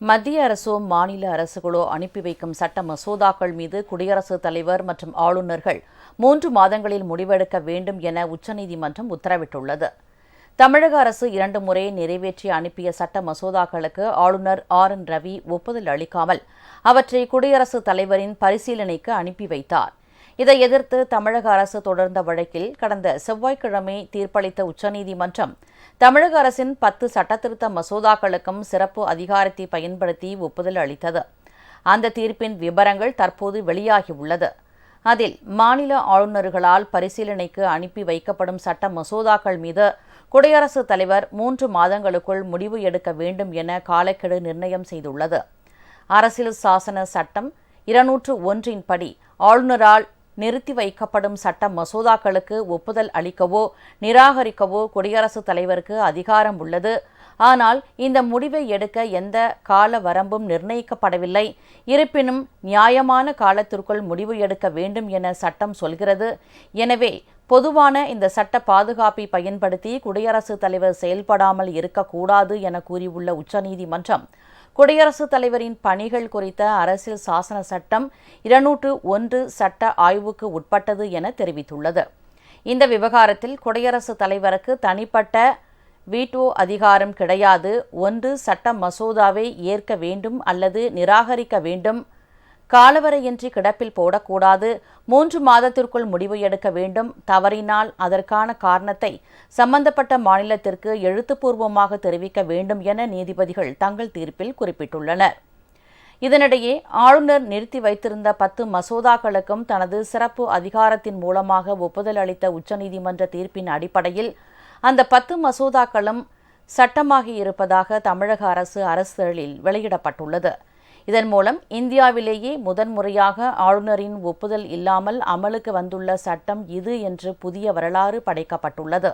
மத்திய அரசோ மாநில அரசுகளோ அனுப்பி வைக்கும் சட்ட மசோதாக்கள் மீது குடியரசுத் தலைவர் மற்றும் ஆளுநர்கள் மூன்று மாதங்களில் முடிவெடுக்க வேண்டும் என உச்சநீதிமன்றம் உத்தரவிட்டுள்ளது. தமிழக அரசு இரண்டு முறை நிறைவேற்றி அனுப்பிய சட்ட மசோதாக்களுக்கு ஆளுநர் ஆர் என் ரவி ஒப்புதல் அளிக்காமல் அவற்றை குடியரசுத் தலைவரின் பரிசீலனைக்கு அனுப்பி வைத்தார். இதை எதிர்த்து தமிழக அரசு தொடர்ந்த வழக்கில் கடந்த செவ்வாய்க்கிழமை தீர்ப்பளித்த உச்சநீதிமன்றம் தமிழக அரசின் பத்து சட்டத்திருத்த மசோதாக்களுக்கும் சிறப்பு அதிகாரத்தை பயன்படுத்தி ஒப்புதல் அளித்தது. அந்த தீர்ப்பின் விபரங்கள் தற்போது வெளியாகியுள்ளது அதில் மாநில ஆளுநர்களால் பரிசீலனைக்கு அனுப்பி வைக்கப்படும் சட்ட மசோதாக்கள் மீது குடியரசுத் தலைவர் மூன்று மாதங்களுக்குள் முடிவு எடுக்க வேண்டும் என காலக்கெடு நிர்ணயம் செய்துள்ளது. அரசியல் சாசன சட்டம் இருநூற்று ஒன்றின் படி ஆளுநரால் நிறுத்தி வைக்கப்படும் சட்ட மசோதாக்களுக்கு ஒப்புதல் அளிக்கவோ நிராகரிக்கவோ குடியரசுத் தலைவருக்கு அதிகாரம் உள்ளது. ஆனால் இந்த முடிவை எடுக்க எந்த கால வரம்பும் நிர்ணயிக்கப்படவில்லை. இருப்பினும் நியாயமான காலத்திற்குள் முடிவு எடுக்க வேண்டும் என சட்டம் சொல்கிறது. எனவே பொதுவான இந்த சட்ட பாதுகாப்பை பயன்படுத்தி குடியரசுத் தலைவர் செயல்படாமல் இருக்கக்கூடாது என கூறியுள்ள உச்சநீதிமன்றம் குடியரசுத் தலைவரின் பணிகள் குறித்த அரசியல் சாசன சட்டம் இருநூற்று ஒன்று சட்ட ஆய்வுக்கு உட்பட்டது என தெரிவித்துள்ளது. இந்த விவகாரத்தில் குடியரசுத் தலைவருக்கு தனிப்பட்ட வீட்டோ அதிகாரம் கிடையாது. ஒன்று சட்ட மசோதாவை ஏற்க வேண்டும் அல்லது நிராகரிக்க வேண்டும். காலவரையின்றி கிடப்பில் போடக்கூடாது. மூன்று மாதத்திற்குள் முடிவு எடுக்க வேண்டும். தவறினால் அதற்கான காரணத்தை சம்பந்தப்பட்ட மாநிலத்திற்கு எழுத்துப்பூர்வமாக தெரிவிக்க வேண்டும் என நீதிபதிகள் தங்கள் தீர்ப்பில் குறிப்பிட்டுள்ளனர். இதனிடையே ஆளுநர் நிறுத்தி வைத்திருந்த பத்து மசோதாக்களுக்கும் தனது சிறப்பு அதிகாரத்தின் மூலமாக ஒப்புதல் அளித்த உச்சநீதிமன்ற தீர்ப்பின் அடிப்படையில் அந்த பத்து மசோதாக்களும் சட்டமாகி இருப்பதாக தமிழக அரசு அரசிதழில் வெளியிடப்பட்டுள்ளது. இதன் மூலம் இந்தியாவிலேயே முதன்முறையாக ஆளுநரின் ஒப்புதல் இல்லாமல் அமலுக்கு வந்துள்ள சட்டம் இது என்று புதிய வரலாறு படைக்கப்பட்டுள்ளது.